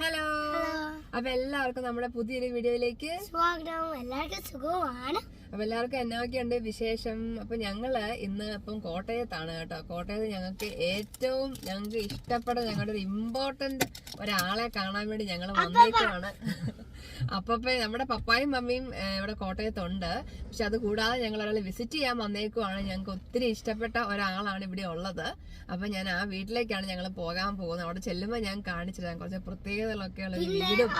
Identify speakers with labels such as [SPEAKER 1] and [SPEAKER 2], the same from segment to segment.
[SPEAKER 1] Hello അപ്പൊ എല്ലാവർക്കും നമ്മുടെ പുതിയൊരു വീഡിയോയിലേക്ക്
[SPEAKER 2] സ്വാഗതം. എല്ലാവർക്കും സുഖമാണ്
[SPEAKER 1] അപ്പൊ എല്ലാവർക്കും എന്നൊക്കെയുണ്ട് വിശേഷം? അപ്പൊ ഞങ്ങൾ ഇന്ന് ഇപ്പം കോട്ടയത്താണ് കേട്ടോ. കോട്ടയത്ത് ഞങ്ങൾക്ക് ഏറ്റവും ഞങ്ങൾക്ക് ഇഷ്ടപ്പെട്ട ഞങ്ങളുടെ ഒരു ഇമ്പോർട്ടന്റ് ഒരാളെ കാണാൻ വേണ്ടി ഞങ്ങൾ വന്നേക്കുവാണ്. അപ്പൊ നമ്മുടെ പപ്പായും മമ്മിയും ഇവിടെ കോട്ടയത്തുണ്ട്. പക്ഷെ അത് കൂടാതെ ഞങ്ങൾ ഒരാളെ വിസിറ്റ് ചെയ്യാൻ വന്നേക്കുവാണ്. ഞങ്ങൾക്ക് ഒത്തിരി ഇഷ്ടപ്പെട്ട ഒരാളാണ് ഇവിടെ ഉള്ളത്. അപ്പൊ ഞാൻ ആ വീട്ടിലേക്കാണ് ഞങ്ങൾ പോകാൻ പോകുന്നത്. അവിടെ ചെല്ലുമ്പോൾ ഞാൻ കാണിച്ചു തരാം. കുറച്ച് പ്രത്യേകതകളൊക്കെ ഉള്ള ഒരു വീടും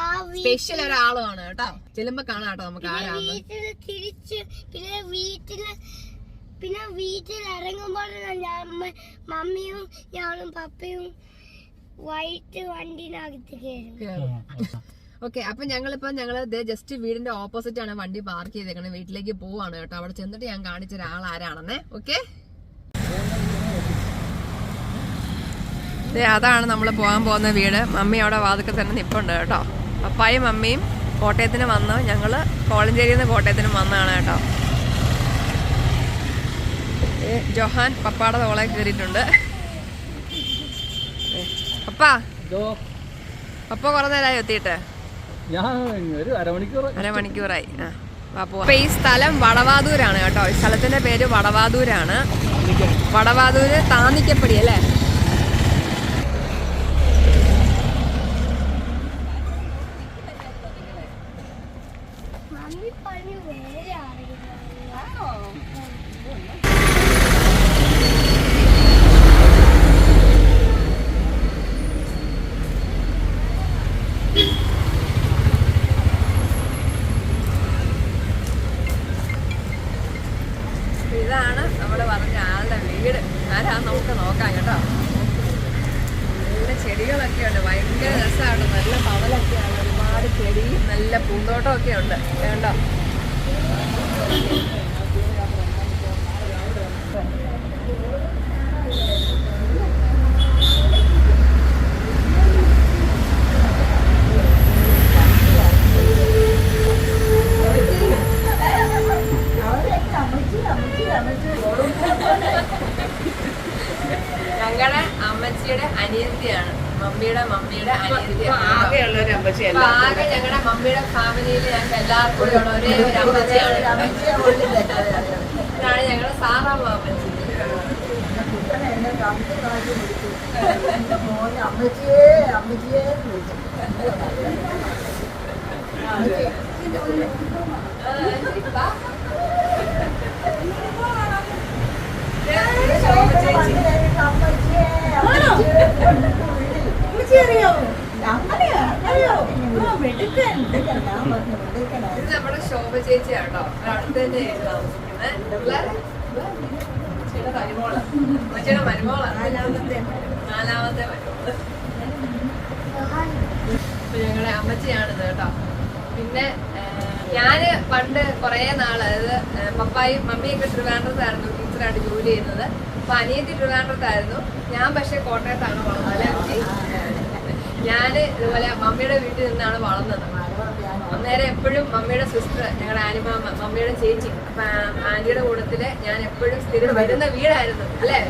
[SPEAKER 1] സ്പെഷ്യൽ ഒരാളുമാണ് കേട്ടോ. ചെല്ലുമ്പോ കാണാം കേട്ടോ നമുക്ക്
[SPEAKER 2] ആരാണ് പിന്നെ വീട്ടിൽ പിന്നെ വീട്ടിൽ ഇറങ്ങുമ്പോൾ മമ്മിയും ഞാനും പപ്പയും വൈറ്റ് വണ്ടിനകത്ത് കയറും.
[SPEAKER 1] ഓക്കെ അപ്പൊ ഞങ്ങളിപ്പോ ഞങ്ങൾ ജസ്റ്റ് വീടിന്റെ ഓപ്പോസിറ്റ് ആണ് വണ്ടി പാർക്ക് ചെയ്തേക്കണേ. വീട്ടിലേക്ക് പോവാണ് കേട്ടോ. അവിടെ ചെന്നിട്ട് ഞാൻ കാണിച്ച ഒരാൾ ആരാണെന്നേ. ഓക്കെ അതാണ് നമ്മൾ പോകാൻ പോകുന്ന വീട്. മമ്മി അവിടെ വാതുക്കെ തന്നെ നിപ്പുണ്ട് കേട്ടോ. പപ്പായും മമ്മിയും കോട്ടയത്തിന് വന്ന് ഞങ്ങൾ കോളഞ്ചേരിയിൽ നിന്ന് കോട്ടയത്തിന് വന്നതാണ് കേട്ടോ. ജോഹാൻ പപ്പാടെ തോളെ കയറിയിട്ടുണ്ട്. അപ്പാ പപ്പാ കുറെ നേരമായി എത്തിയിട്ട്. അരമണിക്കൂറായി. അപ്പൊ ഈ സ്ഥലം വടവാതൂരാണ് കേട്ടോ. ഈ സ്ഥലത്തിന്റെ പേര് വടവാതൂരാണ്. വടവാതൂര് താന്നിക്കപ്പടി അല്ലേ
[SPEAKER 2] മമ്മി പറഞ്ഞു വേറെ ആരെങ്കിലും
[SPEAKER 1] അപ്പൊ ഇതാണ് നമ്മൾ പറഞ്ഞ ആളുടെ വീട് ആരാന്ന് നമുക്ക് നോക്കാം കേട്ടോ നല്ല ചെടികളൊക്കെ ഉണ്ട് ഭയങ്കര രസമാണ് നല്ല പവലൊക്കെയാണ് ഒരുപാട് ചെടി നല്ല ഒക്കെ ഉണ്ട്. കേട്ടോ ഞങ്ങളുടെ അമ്മച്ചിയുടെ അനിയത്തിയാണ്. മമ്മിയുടെ മമ്മിയുടെ ആകെ ഞങ്ങളുടെ മമ്മിയുടെ ഫാമിലിയിൽ ഞങ്ങൾക്ക് എല്ലാവർക്കും കൂടി ഉള്ള ഒരേ ഒരു അമ്മച്ചിയാണ് ഇതാണ് ഞങ്ങളുടെ സാറാമ്മ അമ്മച്ചി
[SPEAKER 3] അമ്മച്ചിയെ അമ്മച്ചിയെ അമ്മച്ചി അറിയാവോ അങ്ങനെയാ അറിയോ
[SPEAKER 1] ഇത് നമ്മുടെ ശോഭ അടുത്ത് താമസിക്കുന്നത്. മരുമോളാണ്
[SPEAKER 3] നാലാമത്തെ
[SPEAKER 1] നാലാമത്തെ മരുമോൾ. അപ്പൊ ഞങ്ങളുടെ അമ്മച്ചിയാണിത് കേട്ടോ. പിന്നെ ഞാൻ പണ്ട് കുറേ നാൾ അതായത് പപ്പായും മമ്മിയൊക്കെ ട്രിവാൻഡ്രത്തായിരുന്നു ടീച്ചറായിട്ട് ജോലി ചെയ്യുന്നത്. അപ്പൊ അനിയത്തി ട്രിവാൻഡ്രത്തായിരുന്നു. ഞാൻ പക്ഷെ കോട്ടയത്താണ് വളർന്നത് ഞാൻ ഇതുപോലെ മമ്മിയുടെ വീട്ടിൽ നിന്നാണ് വളർന്നത്. അന്നേരം എപ്പോഴും മമ്മിയുടെ സിസ്റ്റർ ഞങ്ങളുടെ ആനിമാമ്മ മമ്മിയുടെ ചേച്ചി അപ്പൊ ആന്റിയുടെ കൂട്ടത്തിൽ ഞാൻ എപ്പോഴും സ്ഥിരം വരുന്ന വീടായിരുന്നു. അല്ലേ?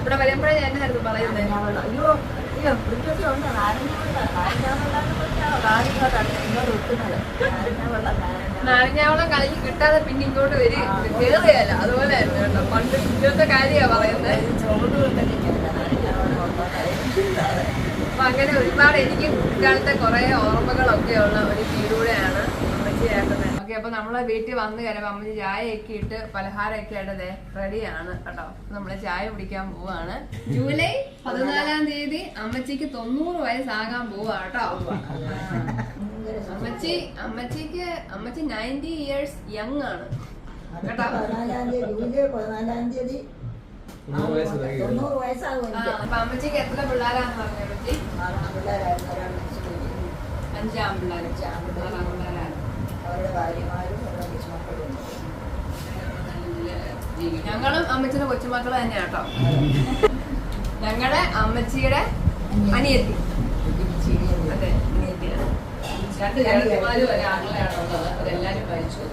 [SPEAKER 1] ഇവിടെ വരുമ്പോഴേ ഞാൻ എന്നായിരുന്നു പറയുന്നത് നാരങ്ങാവളം കളി കിട്ടാതെ പിന്നെ ഇങ്ങോട്ട് വരിക കേറുകയല്ല. അതുപോലെ ആയിരുന്നു കേട്ടോ. പണ്ട് ഇന്നത്തെ കാര്യമാണ് പറയുന്നത്
[SPEAKER 3] ചോറ്
[SPEAKER 1] അപ്പൊ അങ്ങനെ ഒരുപാട് എനിക്ക് കുട്ടിക്കാലത്തെ കുറെ ഓർമ്മകളൊക്കെ ഉള്ള ഒരു വീടൂടെയാണ് അമ്മച്ചി ചേട്ടന്. ഓക്കെ അപ്പൊ നമ്മളെ വീട്ടിൽ വന്നു കയറുമ്പോ അമ്മച്ചി ചായയൊക്കെ ഇട്ട് പലഹാരമൊക്കെ ആയിട്ട് റെഡിയാണ് കേട്ടോ. നമ്മൾ ചായ കുടിക്കാൻ പോവാണ്. ജൂലൈ പതിനാലാം തീയതി അമ്മച്ചിക്ക് തൊണ്ണൂറ് വയസ്സാകാൻ പോവാ കേട്ടോ. അമ്മച്ചി അമ്മച്ചിക്ക് അമ്മച്ചി നയന്റി ഇയേഴ്സ് യങ് ആണ് കേട്ടോ
[SPEAKER 3] പതിനാലാം തീയതി ജൂലൈ പതിനാലാം തീയതി
[SPEAKER 4] തൊണ്ണൂറ് വയസ്സ്
[SPEAKER 3] വയസ്സാകും
[SPEAKER 1] ആ,
[SPEAKER 3] എനിക്ക്
[SPEAKER 1] അപ്പൊ അമ്മച്ചിക്ക് എത്ര പിള്ളേരാന്ന് പറഞ്ഞു അമ്മച്ചി?
[SPEAKER 3] ആറാം പിള്ളേരായിരുന്നു ഒരാൾ മരിച്ചു പോയി.
[SPEAKER 1] അഞ്ചാം പിള്ളേർ ആറാം പിള്ളേരാണ്.
[SPEAKER 3] അവരുടെ ഭാര്യമാരും അവരുടെ.
[SPEAKER 1] ഞങ്ങളും അമ്മച്ചിയുടെ കൊച്ചുമക്കൾ തന്നെയാ കേട്ടോ. ഞങ്ങളുടെ അമ്മച്ചിയുടെ അനിയത്തി.
[SPEAKER 3] ചിരിയുണ്ട്.
[SPEAKER 1] അതെ അനിയത്തിയാണ്. രണ്ട് ചേട്ടന്മാരും ഒരാങ്ങളെയാണ് ഉള്ളത് അവരെല്ലാരും മരിച്ചു.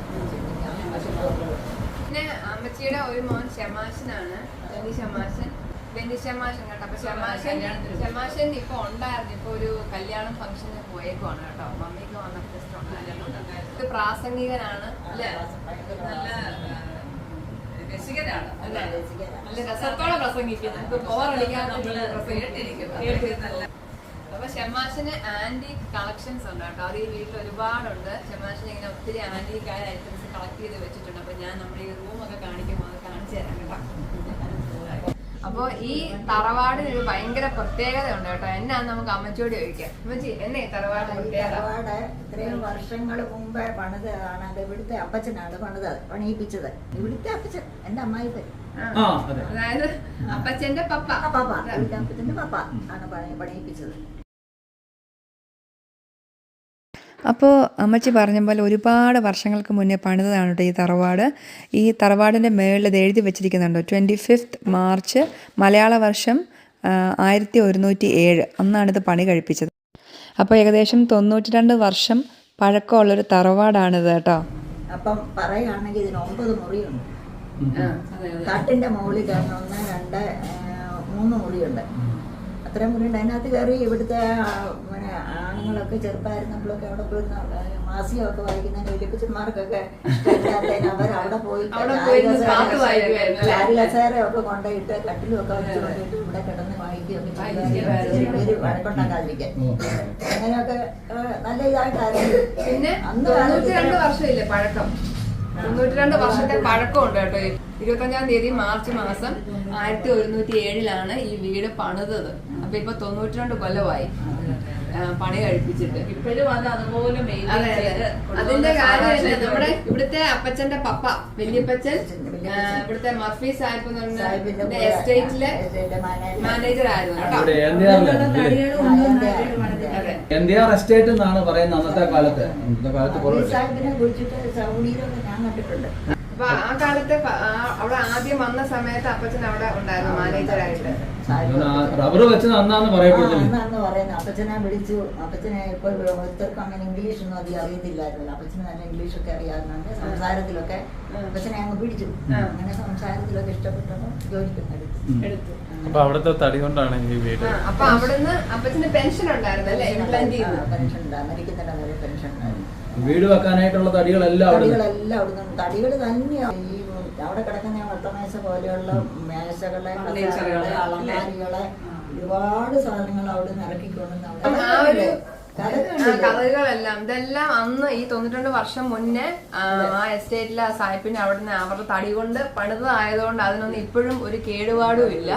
[SPEAKER 1] പിന്നെ അമ്മച്ചിയുടെ ഒരു മോൻ ഷമാശനാണ് ബെന്നി കേട്ടോ. അപ്പൊ ഇപ്പൊ ഉണ്ടായിരുന്നു. ഇപ്പൊ ഒരു കല്യാണം ഫംഗ്ഷന് പോയേക്കുവാണ് കേട്ടോ. മമ്മിക്ക് വന്നപ്പോ ജസ്റ്റ് ഉണ്ടായിരുന്നു പ്രാസംഗികനാണ്. അല്ലേ?
[SPEAKER 3] നല്ല രസികരാണ്
[SPEAKER 1] രസത്തോടെ അപ്പൊ ഷമാഷിന് ആന്റി കളക്ഷൻസ് ഉണ്ട് കേട്ടോ. അത് ഈ വീട്ടിൽ ഒരുപാടുണ്ട്. ഷമാഷിന് ഇങ്ങനെ ഒത്തിരി ആന്റിക് ആയ ഐറ്റംസ് കളക്ട് ചെയ്ത് വെച്ചിട്ടുണ്ട്. അപ്പൊ ഞാൻ നമ്മുടെ ഈ റൂമൊക്കെ കാണിക്കുമ്പോൾ അത് കാണിച്ചു തരാം കേട്ടോ. അപ്പൊ ഈ തറവാടിന് ഒരു ഭയങ്കര പ്രത്യേകത ഉണ്ട് കേട്ടോ. എന്നാ നമുക്ക് അമ്മച്ചോടി ചോദിക്കാം. അമ്മച്ചി എന്നെ തറവാട്
[SPEAKER 3] തറവാട് ഇത്രയും വർഷങ്ങൾ മുമ്പേ പണിതാണ് അത് ഇവിടുത്തെ അപ്പച്ചനാണ് പണിത് പണിയിപ്പിച്ചത്. ഇവിടുത്തെ അപ്പച്ചൻ എന്റെ അമ്മായിപ്പൻ.
[SPEAKER 4] ആ അതെ.
[SPEAKER 1] അതായത് അപ്പച്ചന്റെ പപ്പ.
[SPEAKER 3] പപ്പ. അപ്പച്ചന്റെ പപ്പ ആണ് പണി പണിയിപ്പിച്ചത്.
[SPEAKER 5] അപ്പോൾ അമ്മച്ചി പറഞ്ഞ പോലെ ഒരുപാട് വർഷങ്ങൾക്ക് മുന്നേ പണിതതാണ് കേട്ടോ ഈ തറവാട്. ഈ തറവാടിന്റെ മേളിൽ ഇത് എഴുതി വെച്ചിരിക്കുന്നുണ്ടോ. ട്വന്റി ഫിഫ്ത്ത് മാർച്ച് മലയാള വർഷം ആയിരത്തി ഒരുന്നൂറ്റി ഏഴ് അന്നാണിത് പണി കഴിപ്പിച്ചത്. അപ്പോൾ ഏകദേശം തൊണ്ണൂറ്റി രണ്ട് വർഷം പഴക്കമുള്ളൊരു തറവാടാണിത് കേട്ടോ.
[SPEAKER 3] അപ്പം പറയുകയാണെങ്കിൽ ഇതിന് ഒമ്പത് മുറിയുണ്ട്. കാട്ടിന്റെ മുകളിൽ കാരണം ഒന്ന് രണ്ട് മൂന്ന് മുറിയുണ്ട്. അത്രയും മുറിയുണ്ട് അതിനകത്ത് കയറി ഇവിടുത്തെ പിന്നെ ആണുങ്ങളൊക്കെ ചെറുപ്പമായിരുന്നപ്പോഴൊക്കെ അവിടെ പോയി മാസികമൊക്കെ വായിക്കുന്ന വലിയപ്പച്ചന്മാർക്കൊക്കെ ഇഷ്ടമില്ലാത്തതിന് അവർ അവിടെ പോയി
[SPEAKER 1] അവിടെ
[SPEAKER 3] ഒക്കെ കൊണ്ടുപോയിട്ട് കട്ടിലും ഒക്കെ വെച്ച് കൊണ്ടിട്ട് ഇവിടെ കിടന്ന് വായിക്കുകയൊക്കെ വഴക്കുണ്ടാക്കാതിരിക്കാൻ. അങ്ങനെയൊക്കെ നല്ല ഇതായിട്ടായിരുന്നു.
[SPEAKER 1] പിന്നെ
[SPEAKER 3] അന്ന്
[SPEAKER 1] തൊണ്ണൂറ്റി രണ്ട് വർഷമില്ലേ പഴക്കം? തൊണ്ണൂറ്റി രണ്ട് വർഷത്തെ പഴക്കമുണ്ട് കേട്ടോ ഇരുപത്തഞ്ചാം തീയതി മാർച്ച് മാസം ആയിരത്തി ഒരുന്നൂറ്റി ഏഴിലാണ് ഈ വീട് പണിതത്. അപ്പൊ ഇപ്പൊ തൊണ്ണൂറ്റി രണ്ട് കൊല്ലമായി പണി കഴിപ്പിച്ചിട്ട്.
[SPEAKER 3] ഇപ്പോഴും അത് അതുപോലെ
[SPEAKER 1] അതിന്റെ കാര്യം നമ്മുടെ ഇവിടുത്തെ അപ്പച്ചന്റെ പപ്പ വല്യപ്പച്ചൻ ഇവിടുത്തെ മർഫി സാഹിബ് എന്ന് പറഞ്ഞ എസ്റ്റേറ്റിലെ മാനേജർ ആയിരുന്നു കേട്ടോ.
[SPEAKER 4] എസ്റ്റേറ്റ് എന്നാണ് പറയുന്നത് അന്നത്തെ കാലത്ത്? അന്നത്തെ കാലത്ത്
[SPEAKER 3] സൗദിയിലൊക്കെ ഞാൻ കണ്ടിട്ടുണ്ട്.
[SPEAKER 1] അപ്പൊ ആ കാലത്തെ അവിടെ ആദ്യം വന്ന സമയത്ത് അപ്പച്ചൻ അവിടെ ഉണ്ടായിരുന്നു മാനേജറായിട്ട്
[SPEAKER 4] റബ്ബർ വെച്ചത് അന്നാന്ന്
[SPEAKER 3] പറയുന്നത് അപ്പച്ചനെ വിളിച്ചു. അപ്പച്ചനെ ഇപ്പൊ ഒരുത്തർക്കും അങ്ങനെ ഇംഗ്ലീഷ് ഒന്നും അധികം അറിയത്തില്ലായിരുന്നു. അപ്പച്ചന് നല്ല ഇംഗ്ലീഷ് ഒക്കെ അറിയാവുന്നുണ്ട് സംസാരത്തിലൊക്കെ അപ്പച്ചനെ അങ്ങ് പിടിച്ചു. അങ്ങനെ സംസാരത്തിലൊക്കെ ഇഷ്ടപ്പെട്ടപ്പോൾ ജോലിക്ക് എടുത്തു.
[SPEAKER 1] എടുത്തു.
[SPEAKER 6] അപ്പൊ അവിടുത്തെ തടി കൊണ്ടാണ് ഈ വീട്
[SPEAKER 1] അപ്പൊ അവിടുന്ന് അപ്പച്ചന് പെൻഷൻ ഉണ്ടായിരുന്നു അല്ലേ? ഇംപ്ലാന്റ്
[SPEAKER 3] പെൻഷൻ ഉണ്ടായിരുന്നു അമേരിക്കൻ പെൻഷൻ ഉണ്ടായിരുന്നു
[SPEAKER 4] വീട് വെക്കാനായിട്ടുള്ള തടികളെല്ലാം അവിടെ
[SPEAKER 3] തടികളെല്ലാം തടികൾ തന്നെയാണ് ഈ അവിടെ കിടക്കുന്ന വട്ടമേശ പോലെയുള്ള മേശകളെ അളമാരികളെ ഒരുപാട് സാധനങ്ങൾ അവിടെ നിന്ന് ഇറക്കിക്കൊണ്ടുവന്ന് അവിടെ
[SPEAKER 1] കഥകളെല്ലാം. ഇതെല്ലാം അന്ന് ഈ തൊണ്ണൂറ്റിരണ്ട് വർഷം മുന്നേ ആ, എസ്റ്റേറ്റിലെ ആ സായിപ്പിന് അവിടുന്ന് അവരുടെ തടി കൊണ്ട് പണിതായതുകൊണ്ട് അതിനൊന്നും ഇപ്പോഴും ഒരു കേടുപാടും ഇല്ല.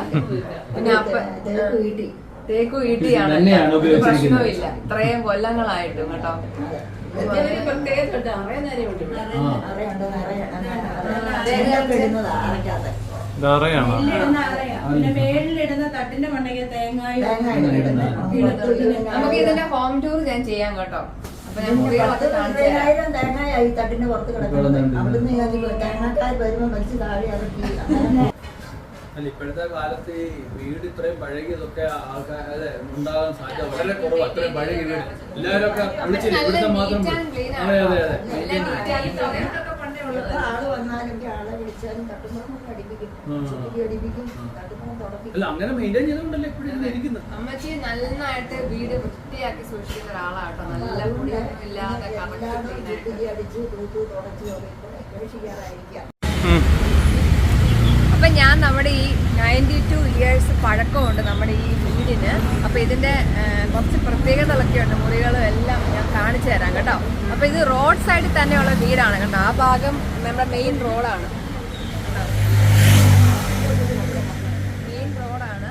[SPEAKER 1] പിന്നെ അപ്പൊ
[SPEAKER 3] തേക്കു
[SPEAKER 1] ഒരു പ്രശ്നവും ഇല്ല ഇത്രയും കൊല്ലങ്ങളായിട്ടും കേട്ടോ.
[SPEAKER 7] പിന്നെ മേളിലിടുന്ന തട്ടിന്റെ മണ്ടയ്ക്ക് തേങ്ങായും
[SPEAKER 1] നമുക്ക് ഇതിന്റെ ഹോം ടൂർ ഞാൻ ചെയ്യാം കേട്ടോ.
[SPEAKER 3] പതിനായിരം തേങ്ങയായി തട്ടിന്റെ പുറത്ത് കിടക്കുന്നത്. അവിടുന്ന് ഞാൻ തേങ്ങക്കാർ വരുമ്പോ വലിച്ച് താഴെ അങ്ങനെ
[SPEAKER 4] അല്ല ഇപ്പോഴത്തെ കാലത്ത് ഈ വീട് ഇത്രയും പഴകിയതൊക്കെ ആൾക്കാർ ഉണ്ടാകാൻ സാധ്യത വളരെ കുറവ് അത്രയും പഴകിയ വീട്. എല്ലാവരും ഒക്കെ വിളിച്ചില്ല? ഇവിടുത്തെ മാത്രം അതെ അതെ അതെ. അല്ല അങ്ങനെ മെയിന്റെയിൻ ചെയ്തുകൊണ്ടല്ലേ ഇപ്പോഴും ഇരിക്കുന്നത്
[SPEAKER 1] അമ്മച്ചി നന്നായിട്ട് വീട് വൃത്തിയാക്കി സൂക്ഷിക്കുന്ന ഒരാളാട്ടോ. നല്ല കൂടി ഇല്ലാതെ കറക്റ്റ്
[SPEAKER 3] അടിച്ച് തൂത്ത് തുടച്ച് കഴിക്കാറായിരിക്കാം
[SPEAKER 1] അപ്പൊ ഞാൻ നമ്മുടെ ഈ നയന്റി ടു ഇയേഴ്സ് പഴക്കമുണ്ട് നമ്മുടെ ഈ വീടിന്. അപ്പോൾ ഇതിന്റെ കുറച്ച് പ്രത്യേകതകളൊക്കെ ഉണ്ട്. മുറികളും എല്ലാം ഞാൻ കാണിച്ചു തരാം കേട്ടോ. അപ്പോൾ ഇത് റോഡ് സൈഡിൽ തന്നെയുള്ള വീടാണ് കേട്ടോ. ആ ഭാഗം നമ്മുടെ മെയിൻ റോഡാണ് മെയിൻ റോഡാണ്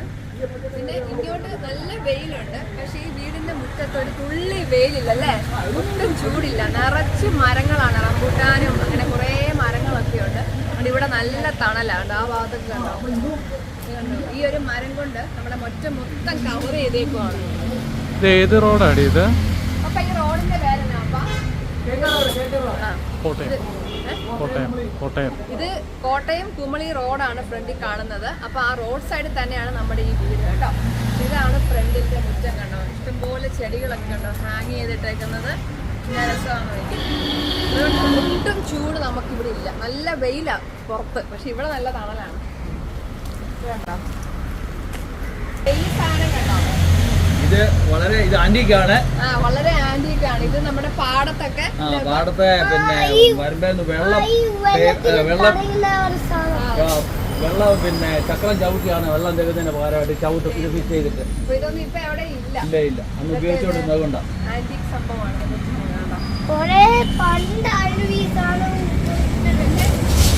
[SPEAKER 1] പിന്നെ ഇങ്ങോട്ട് നല്ല വെയിലുണ്ട്. പക്ഷേ ഈ വീടിന്റെ മുറ്റത്ത് ഒരു തുള്ളി വെയിലില്ല അല്ലേ? ഒട്ടും ചൂടില്ല. നിറച്ച് മരങ്ങളാണ് റംബൂട്ടാനും അങ്ങനെ കുറേ മരങ്ങളൊക്കെ ഉണ്ട്. അതുകൊണ്ട് ഇവിടെ നല്ല തണലാണ്. ആ ഭാഗത്തൊക്കെ കണ്ടോ? ഈ ഒരു മരം കൊണ്ട് നമ്മുടെ മൊറ്റ മൊത്തം കവർ ചെയ്തേക്കുവാണ്.
[SPEAKER 6] ഇത് ഏത് റോഡാണ് ഇത്?
[SPEAKER 1] അപ്പൊ ഈ റോഡിന്റെ പേരെന്നാ
[SPEAKER 6] കോട്ടയം? കോട്ടയം കോട്ടയം.
[SPEAKER 1] ഇത് കോട്ടയം കുമളി റോഡാണ് ഫ്രണ്ടിൽ കാണുന്നത്. അപ്പൊ ആ റോഡ് സൈഡിൽ തന്നെയാണ് നമ്മുടെ ഈ വീട് കേട്ടോ. ഇതാണ് ഫ്രണ്ടിന്റെ മുറ്റം കണ്ടോ? ഇഷ്ടംപോലെ ചെടികളൊക്കെ കണ്ടോ? ഹാങ് ചെയ്തിട്ടേക്കുന്നത്. ഒട്ടും ചൂട് നമുക്ക് ഇവിടെ ഇല്ല. നല്ല വെയിലാ പുറത്ത്. പക്ഷെ ഇവിടെ നല്ല തണലാണ്. ഇത് കണ്ടോ? കണ്ടോ?
[SPEAKER 4] ഇത് വളരെ ഇത് ആന്റിക്കാണ്.
[SPEAKER 1] ആ വളരെ ആന്റിക് ആണ് ഇത് നമ്മുടെ പാടത്തൊക്കെ
[SPEAKER 4] ആ പാടത്തെ പിന്നെ വരുമ്പോ വെള്ളം വെള്ളം
[SPEAKER 2] ഒരു സാധനം.
[SPEAKER 4] ആ, വെള്ളം പിന്നെ ചക്രം ചവിട്ടിയാണ് വെള്ളം തരുന്നതിന് പകരമായിട്ട് ചവിട്ട് ഫിക്സ് ഫിറ്റ് ചെയ്തിട്ട്.
[SPEAKER 1] ഇല്ല.
[SPEAKER 4] ഇല്ല ഇല്ല. അന്ന് ഉപയോഗിച്ചുകൊണ്ടിരുന്നത് കൊണ്ടാണ്
[SPEAKER 1] ആന്റിക് സംഭവമാണ് ഇത് കണ്ടോ?
[SPEAKER 2] കൊറേ പണ്ടായിരുന്നു ഈ സാധനം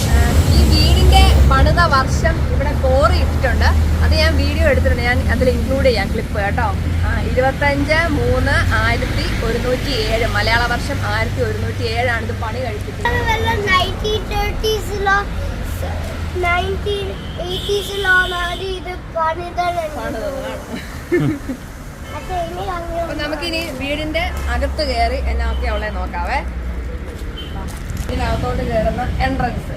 [SPEAKER 1] ആ, ഈ വീടിന്റെ പണിത വർഷം ഇവിടെ കോറി ഇട്ടിട്ടുണ്ട്. അത് ഞാൻ വീഡിയോ എടുത്തിട്ടുണ്ട്. ഞാൻ അതിൽ ഇൻക്ലൂഡ് ചെയ്യാം ക്ലിപ്പ് കേട്ടോ. ഇരുപത്തഞ്ച് മൂന്ന് ആയിരത്തി ഒരുന്നൂറ്റി ഏഴ്. മലയാള വർഷം ആയിരത്തി ഒരുന്നൂറ്റി ഏഴാണ് ഇത് പണി
[SPEAKER 2] വല്ല
[SPEAKER 1] അപ്പൊ നമുക്കിനി വീടിന്റെ അകത്ത് കയറി എന്നൊക്കെ അവളെ നോക്കാവേ. ഇതിനകത്തോട്ട് കയറുന്ന എൻട്രൻസ്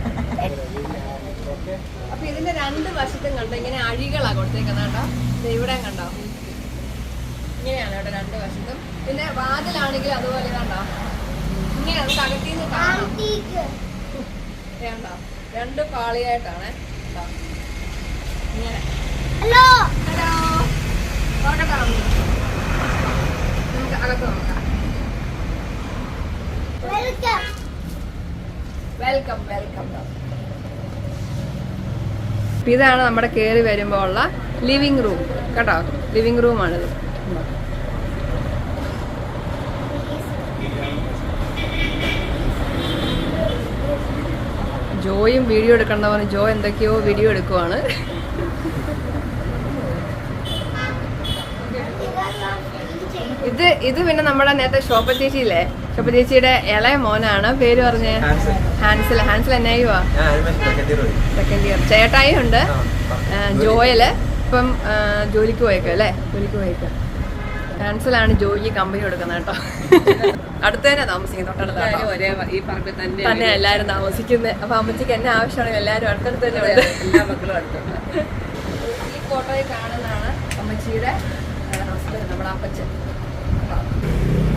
[SPEAKER 1] അപ്പൊ ഇതിന്റെ രണ്ട് വശത്തും കണ്ടോ ഇങ്ങനെ അഴികളാ കൊടുത്തേക്കുന്ന കണ്ടോ? ദേ ഇവിടെ കണ്ടോ? ഇങ്ങനെയാണ് ഇവിടെ രണ്ട് വശത്തും. പിന്നെ വാതിലാണെങ്കിൽ അതുപോലെ കണ്ടോ? ഇങ്ങനെ നമുക്ക് അകത്തിന്ന് കാണാം. രണ്ട് പാളിയായിട്ടാണ്. ഇങ്ങനെ.
[SPEAKER 2] ഹലോ
[SPEAKER 1] ഇതാണ് നമ്മുടെ കയറി വരുമ്പോൾ ഉള്ള ലിവിങ് റൂം കേട്ടോ ലിവിങ് റൂമാണിത് ജോയും വീഡിയോ എടുക്കണ്ട പറഞ്ഞു ജോ എന്തൊക്കെയോ വീഡിയോ എടുക്കുവാണ്. ഇത് ഇത് പിന്നെ നമ്മുടെ നേരത്തെ ശോഭ ചേച്ചിയില്ലേ? ശോഭ ചേച്ചിയുടെ ഇളയ മോനാണ്. പേര് പറഞ്ഞേ ഹാൻസൽ. ഹാൻസൽ. എന്നായുവാ സെക്കൻഡ് ഇയർ ചേട്ടായി ഉണ്ട്. ജോയൽ. ഇപ്പം ജോലിക്ക് പോയേക്കോ അല്ലേ? ജോലിക്ക് പോയേക്കോ ഹാൻസലാണ് ജോലി കമ്പനി കൊടുക്കുന്നത് കേട്ടോ. അടുത്ത് തന്നെ താമസിക്കുന്നത് തൊട്ടടുത്ത്
[SPEAKER 7] ഈ പറമ്പിൽ തന്നെ
[SPEAKER 1] തന്നെ എല്ലാവരും താമസിക്കുന്നത് അപ്പൊ അമ്മച്ചിക്ക് എന്നെ ആവശ്യമാണെങ്കിൽ എല്ലാവരും അടുത്തടുത്ത് തന്നെ ഉണ്ട്
[SPEAKER 7] എല്ലാ മക്കളും അടുത്തുണ്ട്
[SPEAKER 1] ഈ ഫോട്ടോയിൽ കാണുന്നതാണ് അമ്മച്ചിയുടെ ഹസ്ബൻഡ് നമ്മുടെ അപ്പച്ചൻ.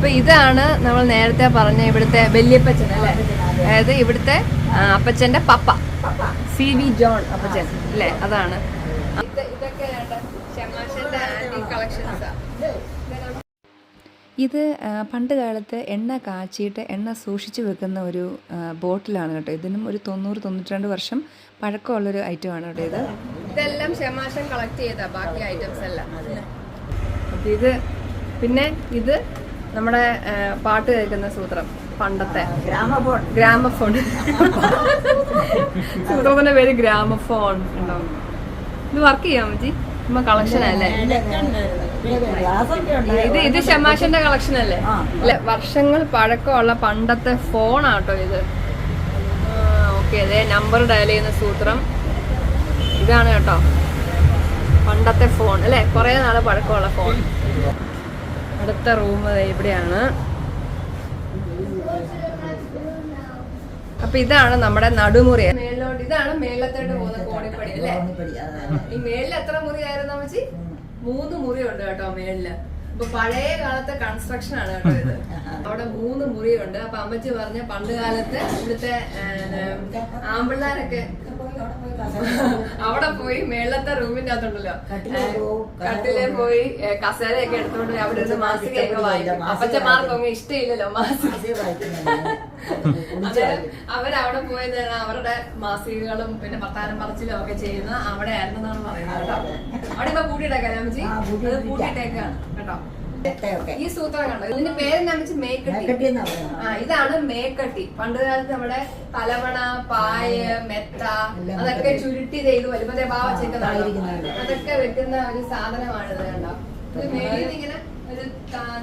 [SPEAKER 1] അപ്പൊ ഇതാണ് നമ്മൾ നേരത്തെ പറഞ്ഞ ഇവിടുത്തെ വല്യപ്പച്ചൻ അല്ലേ? അതായത് ഇവിടുത്തെ അപ്പച്ചന്റെ പപ്പ. സി വി ജോൺ അപ്പച്ചൻ അല്ലേ? അതാണ്. ഇത് ഇതൊക്കെ
[SPEAKER 5] ഇത് പണ്ട് കാലത്ത് എണ്ണ കാച്ചിയിട്ട് എണ്ണ സൂക്ഷിച്ചു വെക്കുന്ന ഒരു ബോട്ടിലാണ് കേട്ടോ. ഇതിനും ഒരു തൊണ്ണൂറ് തൊണ്ണൂറ്റിരണ്ട് വർഷം പഴക്കമുള്ളൊരു ഐറ്റമാണ് കേട്ടോ ഇത്.
[SPEAKER 1] ഇതെല്ലാം ശമാശം കളക്ട് ചെയ്താ ബാക്കി ഐറ്റംസ് എല്ലാം. ഇത് പിന്നെ ഇത് നമ്മുടെ പാട്ട് കേൾക്കുന്ന സൂത്രം പണ്ടത്തെ.
[SPEAKER 3] ഗ്രാമഫോൺ.
[SPEAKER 1] ഗ്രാമഫോൺ. സൂത്രത്തിന്റെ പേര് ഗ്രാമഫോൺ. ഇത് വർക്ക് ചെയ്യാം മച്ചി നമ്മ കളക്ഷൻ അല്ലേ? ഇത് ഇത് ഷമാഷന്റെ കളക്ഷൻ അല്ലേ. അല്ല വർഷങ്ങൾ പഴക്കമുള്ള പണ്ടത്തെ ഫോൺ ആട്ടോ ഇത്. ഓക്കെ അതെ നമ്പർ ഡയൽ ചെയ്യുന്ന സൂത്രം. ഇതാണ് കേട്ടോ. പണ്ടത്തെ ഫോൺ അല്ലേ? കുറെ നാൾ പഴക്കമുള്ള ഫോൺ അടുത്ത റൂം ഇവിടെയാണ്. അപ്പൊ ഇതാണ് നമ്മുടെ നടുമുറി. മേളിലോട്ട് ഇതാണ് മേളത്തോട്ട് പോകുന്ന കോണിപ്പടി അല്ലേ? ഈ മേളിൽ എത്ര മുറി ആയിരുന്നു അമ്മച്ചി? മൂന്ന് മുറി ഉണ്ട് കേട്ടോ മേളിൽ. ഇപ്പൊ പഴയ കാലത്തെ കൺസ്ട്രക്ഷൻ ആണ് കേട്ടോ ഇത്. അവിടെ മൂന്ന് മുറിയുണ്ട്. അപ്പൊ അമ്മച്ചി പറഞ്ഞ പണ്ട് കാലത്ത് ഇവിടുത്തെ ആമ്പിള്ളാരൊക്കെ അവിടെ പോയി മേളത്തെ റൂമിന്റെ അകത്തുണ്ടല്ലോ.
[SPEAKER 3] കട്ടിലേ
[SPEAKER 1] പോയി കസേരയൊക്കെ എടുത്തോണ്ട് അവിടെ ഇരുന്ന് മാസികയൊക്കെ വായിക്കും. അപ്പച്ചമാർക്കൊന്നും ഇഷ്ടമില്ലല്ലോ മാസിക. അവരവിടെ പോയി നേരം അവരുടെ മാസികകളും പിന്നെ പത്താനം പറച്ചിലും ഒക്കെ ചെയ്യുന്ന അവിടെ ആയിരുന്നെന്നാണ് പറയുന്നത് കേട്ടോ. അവിടെ ഇപ്പൊ
[SPEAKER 3] കൂട്ടിയിട്ടേക്കാം
[SPEAKER 1] രാമജി കൂട്ടിയിട്ടേക്കാണ് കേട്ടോ. ഈ സൂത്രം കണ്ടോ? ഇതിന്റെ പേര് വെച്ചാൽ മേക്കട്ടി. ആ ഇതാണ് മേക്കട്ടി. പണ്ട് കാലത്ത് നമ്മുടെ തലവണ പായ മെത്ത അതൊക്കെ. ചുരുട്ടി ചെയ്ത് വലുപ്പത്തെ ഭാവ
[SPEAKER 3] ആയിരിക്കുന്നുണ്ട്.
[SPEAKER 1] അതൊക്കെ വെക്കുന്ന ഒരു സാധനമാണിത് കണ്ടോ? ഇത് ഇങ്ങനെ ഒരു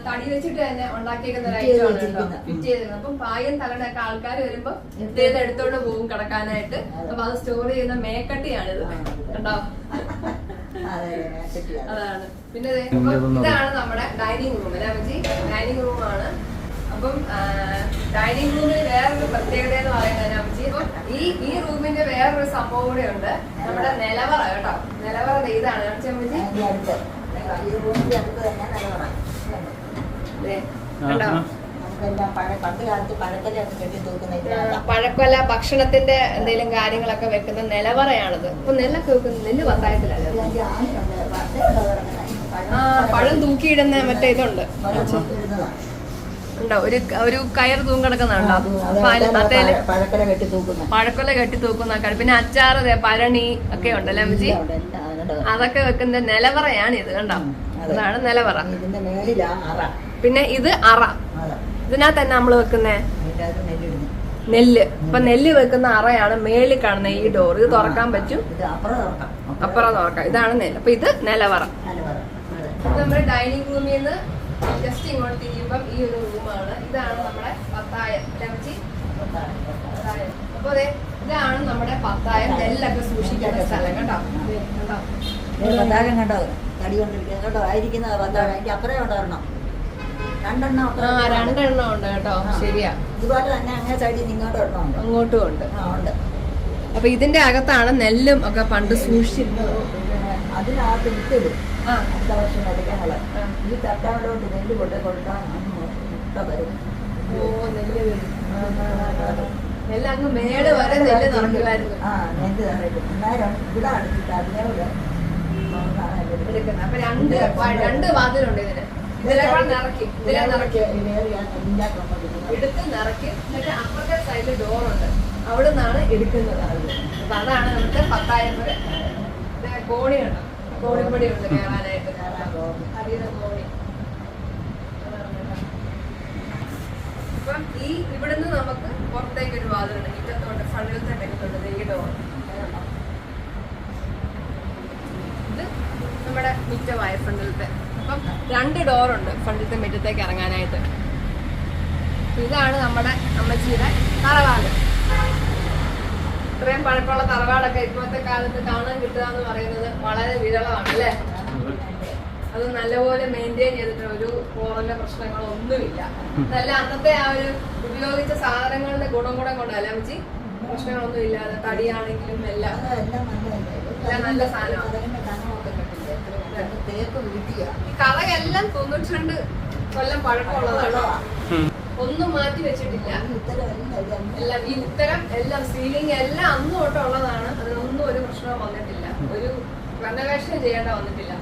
[SPEAKER 1] തടി വെച്ചിട്ട് തന്നെ ഉണ്ടാക്കിയേക്കുന്ന ഒരു ഐറ്റമാണ് കേട്ടോ. ഫിറ്റ് ചെയ്തത് അപ്പം പായം തലടൊക്കെ ആൾക്കാർ വരുമ്പോ ഇതേത് എടുത്തോണ്ട് പോകും കിടക്കാനായിട്ട്. അപ്പൊ അത് സ്റ്റോർ ചെയ്യുന്ന മേക്കട്ടിയാണിത്. കണ്ടോ? അതാണ്. പിന്നെ ദേ ഇതാണ് നമ്മുടെ ഡൈനിങ് റൂം അല്ലേ അമ്മച്ചി? ഡൈനിങ് റൂം ആണ്. അപ്പം ഡൈനിങ് റൂമിൽ വേറൊരു പ്രത്യേകത എന്ന് പറയുന്നത് അമ്മച്ചി ഈ ഈ റൂമിന്റെ വേറൊരു സംഭവം കൂടെ ഉണ്ട്. നമ്മുടെ നിലവറ കേട്ടോ? നിലവറ ഇതാണ്. അമ്മച്ചി അമ്മച്ചി?
[SPEAKER 3] ഈ റൂമിന്റെ അടുത്ത് തന്നെ നിലവറ.
[SPEAKER 1] ദേ, കണ്ടോ
[SPEAKER 3] നമുക്കെല്ലാം പഴയ പണ്ട് കാലത്ത് പഴക്കലൊക്കെ കെട്ടി തൂക്കുന്ന ഇതിനകത്താ.
[SPEAKER 1] പഴക്കൊല ഭക്ഷണത്തിന്റെ എന്തെങ്കിലും കാര്യങ്ങളൊക്കെ വെക്കുന്ന നിലവറയാണിത്. അപ്പൊ നെല്ലൊക്കെ വെക്കുന്ന നെല്ല് പത്തായത്തിലല്ലേ? ആ പഴം തൂക്കിയിടുന്ന മറ്റേ ഇതുണ്ട്.
[SPEAKER 3] പഴം ഇടുന്നതാണ്.
[SPEAKER 1] ഉണ്ടോ? ഒരു ഒരു കയർ തൂങ്ങി കിടക്കുന്നുണ്ടോ
[SPEAKER 3] അത്
[SPEAKER 1] അപ്പൊ അതിൽ
[SPEAKER 3] അതേപോലെ
[SPEAKER 1] അതേൽ
[SPEAKER 3] പഴ- പഴക്കല കെട്ടി തൂക്കുന്ന
[SPEAKER 1] പഴക്കൊല കെട്ടി പിന്നെ അച്ചാർ ദേ പരണി ഒക്കെ ഉണ്ടല്ലേ അമ്മച്ചി?
[SPEAKER 3] എല്ലാം അതിനുണ്ട്.
[SPEAKER 1] അതൊക്കെ വെക്കുന്ന നിലവറയാണ് ഇത് കണ്ടോ?
[SPEAKER 3] അതെ.
[SPEAKER 1] അതാണ് നിലവറ.
[SPEAKER 3] ഇതിന്റെ മേളിലാ അറ.
[SPEAKER 1] പിന്നെ ഇത് അറ. ഇതിനകത്ത് തന്നെ നമ്മൾ വെക്കുന്നേ? നെല്ല്. അപ്പൊ നെല്ല് വെക്കുന്ന അറയാണ് മേളിൽ കാണുന്ന ഈ ഡോർ ഇത് തുറക്കാൻ പറ്റും?
[SPEAKER 3] അപ്പുറം തുറക്കാം.
[SPEAKER 1] ഇതാണ് നെല്ല്. അപ്പൊ ഇത് നിലവറ. നമ്മുടെ ഡൈനിങ് റൂമിൽ നിന്ന് ജസ്റ്റ് ഇങ്ങോട്ട് തിരിയുമ്പം ഈ ഒരു റൂമാണ് ഇതാണ് നമ്മുടെ പത്തായം. പത്തായം അപ്പൊ അതെ ഇതാണ് നമ്മുടെ പത്തായം നെല്ലൊക്കെ സൂക്ഷിക്കുന്ന സ്ഥലം. കേട്ടോ കേട്ടോ കണ്ടോ?
[SPEAKER 3] കൊണ്ടിരിക്കുന്നത് കേട്ടോ ആയിരിക്കുന്ന പതാകം അതിന്റെ അപ്പുറം
[SPEAKER 1] ആ രണ്ടെണ്ണം ഉണ്ട് കേട്ടോ. ശരിയാ.
[SPEAKER 3] ഇതുപോലെ തന്നെ അങ്ങേ സൈഡിൽ ഇങ്ങോട്ടും
[SPEAKER 1] അങ്ങോട്ടും ഉണ്ട്.
[SPEAKER 3] ആ ഉണ്ട്.
[SPEAKER 1] അപ്പൊ ഇതിന്റെ അകത്താണ് നെല്ലും ഒക്കെ പണ്ട് സൂക്ഷിച്ചിരുന്നത്.
[SPEAKER 3] അതിനകത്ത്
[SPEAKER 1] ഇട്ടത്
[SPEAKER 3] അടുത്ത വർഷം എടുക്കാനുള്ള ഈ തട്ടാവിലോട്ട് നെല്ല് കൊണ്ട് കൊടുത്താൽ മുട്ട വരും.
[SPEAKER 1] ഓ നെല്ല് വരും. നെല്ല് അങ്ങ് മേട് വരെ നെല്ല് നിറയ്ക്കുമായിരുന്നു.
[SPEAKER 3] ആ നെല്ല് നിറയ്ക്കും. അന്നേരം ഇവിടെ അടുത്തിട്ട് ഒന്നാണ് എടുക്കുന്നത്.
[SPEAKER 1] എടുക്കുന്നത് അപ്പൊ രണ്ട് രണ്ട് വാതിലുണ്ട് ഇതിന്. എടുത്ത് നിറക്കി എന്നിട്ട് അപ്പുറത്തെ സൈഡിൽ ഡോറുണ്ട് അവിടെ നിന്നാണ് എടുക്കുന്നത് അപ്പൊ അതാണ് നമുക്ക് പത്തായിരം രൂപ കോണിയുണ്ട്. കോണിപ്പൊടി ഉണ്ട് കയറാനായിട്ട്. അറിയുന്ന കോണി. അപ്പം ഈ ഇവിടുന്ന് നമുക്ക് പുറത്തേക്ക് ഒരു വാതിലുണ്ട് ഇറ്റത്തോട്ട് ഫ്രണ്ടിലത്തെ എടുക്കുന്നുണ്ട് ഈ ഡോർ ഇത് നമ്മുടെ മിറ്റമായ ഫ്രണ്ടിലത്തെ അപ്പം രണ്ട് ഡോറുണ്ട് ഫ്രണ്ടിലത്തെ മുറ്റത്തേക്ക് ഇറങ്ങാനായിട്ട്. ഇതാണ് നമ്മുടെ അമ്മച്ചിയുടെ തറവാട്. ഇത്രയും പഴക്കമുള്ള തറവാടൊക്കെ ഇപ്പോഴത്തെ കാലത്ത് കാണാൻ കിട്ടുക എന്ന് പറയുന്നത് വളരെ വിരളമാണ് അല്ലേ? അത് നല്ലപോലെ മെയിന്റെയിൻ ചെയ്തിട്ട് ഒരു ഫോറിന്റെ പ്രശ്നങ്ങളൊന്നുമില്ല. നല്ല അന്നത്തെ ആ ഒരു ഉപയോഗിച്ച സാധനങ്ങളുടെ ഗുണം കൂടെ കൊണ്ടല്ല അമ്മച്ചി? പ്രശ്നങ്ങളൊന്നും ഇല്ലാതെ തടിയാണെങ്കിലും എല്ലാം? എല്ലാം നല്ല സാധനമാണ്.
[SPEAKER 3] കണ്ടില്ലേ? എത്രയും തേക്ക് വീട്ടിയാ.
[SPEAKER 1] ഈ കഥകെല്ലാം തൊണ്ണൂറ്റി രണ്ട് കൊല്ലം പഴക്കമുള്ളതാണോ. ഒന്നും മാറ്റി വെച്ചിട്ടില്ല.
[SPEAKER 3] എല്ലാം
[SPEAKER 1] ഈ ഉത്തരം എല്ലാം സീലിംഗ് എല്ലാം അന്നും തൊട്ട് ഉള്ളതാണ്. അതിനൊന്നും ഒരു പ്രശ്നവും വന്നിട്ടില്ല. ഒരു റെനോവേഷൻ ചെയ്യേണ്ട വന്നിട്ടില്ല.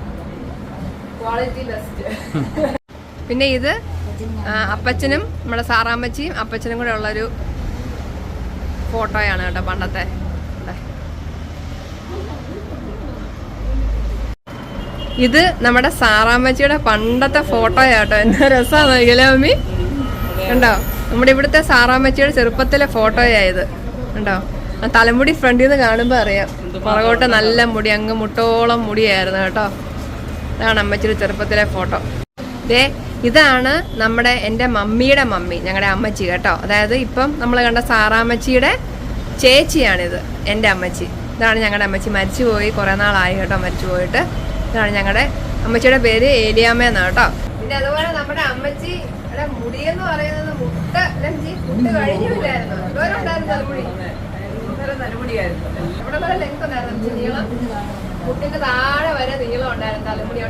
[SPEAKER 1] ക്വാളിറ്റി ബെസ്റ്റ് പിന്നെ ഇത് അപ്പച്ചനും നമ്മുടെ സാറാമ്മച്ചിയും അപ്പച്ചനും കൂടെ ഉള്ളൊരു ഫോട്ടോയാണ് കേട്ടോ പണ്ടത്തെ. ഇത് നമ്മുടെ സാറാമ്മച്ചിയുടെ പണ്ടത്തെ ഫോട്ടോയാട്ടോ എന്താ രസമാണ് നോക്കിയല്ലേ ഉണ്ടോ നമ്മുടെ ഇവിടുത്തെ സാറാമ്മച്ചിയുടെ ചെറുപ്പത്തിലെ ഫോട്ടോയായത് കണ്ടോ? ആ തലമുടി ഫ്രണ്ടിൽ നിന്ന് കാണുമ്പോൾ അറിയാം. പുറകോട്ട് നല്ല മുടി അങ്ങ് മുട്ടോളം മുടിയായിരുന്നു കേട്ടോ. അതാണ് അമ്മച്ചിയുടെ ചെറുപ്പത്തിലെ ഫോട്ടോ. ദേ ഇതാണ് നമ്മുടെ എന്റെ മമ്മിയുടെ മമ്മി ഞങ്ങളുടെ അമ്മച്ചി കേട്ടോ. അതായത് ഇപ്പം നമ്മൾ കണ്ട സാറാമ്മച്ചിയുടെ ചേച്ചിയാണിത് എന്റെ അമ്മച്ചി. ഇതാണ് ഞങ്ങളുടെ അമ്മച്ചി. മരിച്ചുപോയി കുറേ നാളായി കേട്ടോ മരിച്ചു പോയിട്ട് ഇതാണ് ഞങ്ങളുടെ അമ്മച്ചിയുടെ പേര് ഏലിയാമ്മ എന്നാണ് കേട്ടോ. പിന്നെ അതുപോലെ നമ്മുടെ അമ്മച്ചി മുടി എന്ന് പറയുന്നത് മുട്ട മുട്ട കഴിഞ്ഞില്ലായിരുന്നു. തലമുടി. ലെങ്ത് നീളം മുട്ടിന്റെ താഴെ വരെ നീളം ഉണ്ടായിരുന്നു തലമുടി.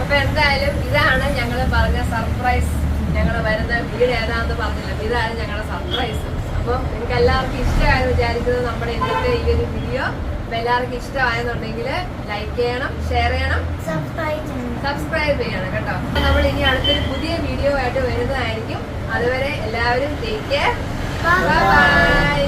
[SPEAKER 1] അപ്പൊ എന്തായാലും ഇതാണ് ഞങ്ങൾ പറഞ്ഞ സർപ്രൈസ് ഞങ്ങൾ വരുന്ന വീട് ഏതാണെന്ന് പറഞ്ഞില്ല. ഇതാണ് ഞങ്ങളുടെ സർപ്രൈസ് അപ്പം നിങ്ങൾക്ക് എല്ലാവർക്കും ഇഷ്ടമായെന്ന് വിചാരിക്കുന്നത് നമ്മുടെ ഇന്നത്തെ ഈ ഒരു വീഡിയോ അപ്പൊ എല്ലാവർക്കും ഇഷ്ടമായെന്നുണ്ടെങ്കിൽ ലൈക്ക് ചെയ്യണം ഷെയർ ചെയ്യണം
[SPEAKER 2] സബ്സ്ക്രൈബ് ചെയ്യണം.
[SPEAKER 1] കേട്ടോ. അപ്പൊ നമ്മൾ ഇനി അടുത്തൊരു പുതിയ വീഡിയോ ആയിട്ട് വരുന്നതായിരിക്കും. അതുവരെ എല്ലാവരും ടേക്ക് കെയർ ബൈ